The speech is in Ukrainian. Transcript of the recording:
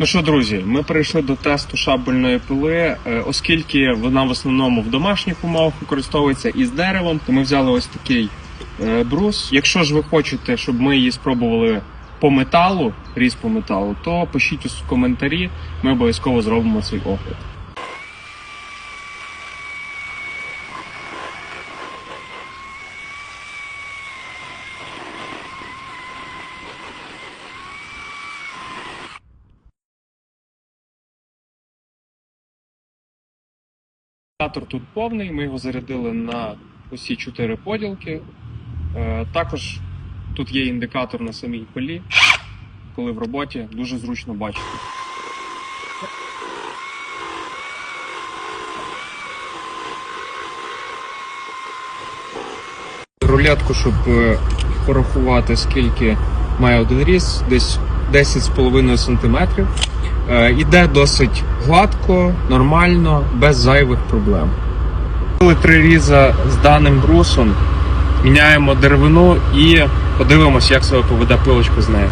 Ну що, друзі, ми перейшли до тесту шабельної пили, Е, оскільки вона в основному в домашніх умовах використовується із деревом, то ми взяли ось такий е, брус. Якщо ж ви хочете, щоб ми її спробували по металу, різ по металу, то пишіть у коментарі, ми обов'язково зробимо цей огляд. Акумулятор тут повний, ми його зарядили на усі чотири поділки. Е, Також тут є індикатор на самій пилі, коли в роботі дуже зручно бачити. Рулетку, щоб е, порахувати, скільки має один різ, десь 10,5 см. Е, Іде досить гладко, нормально, без зайвих проблем. Три різа з даним брусом, міняємо деревину і подивимося, як себе поведе пилочка з нею.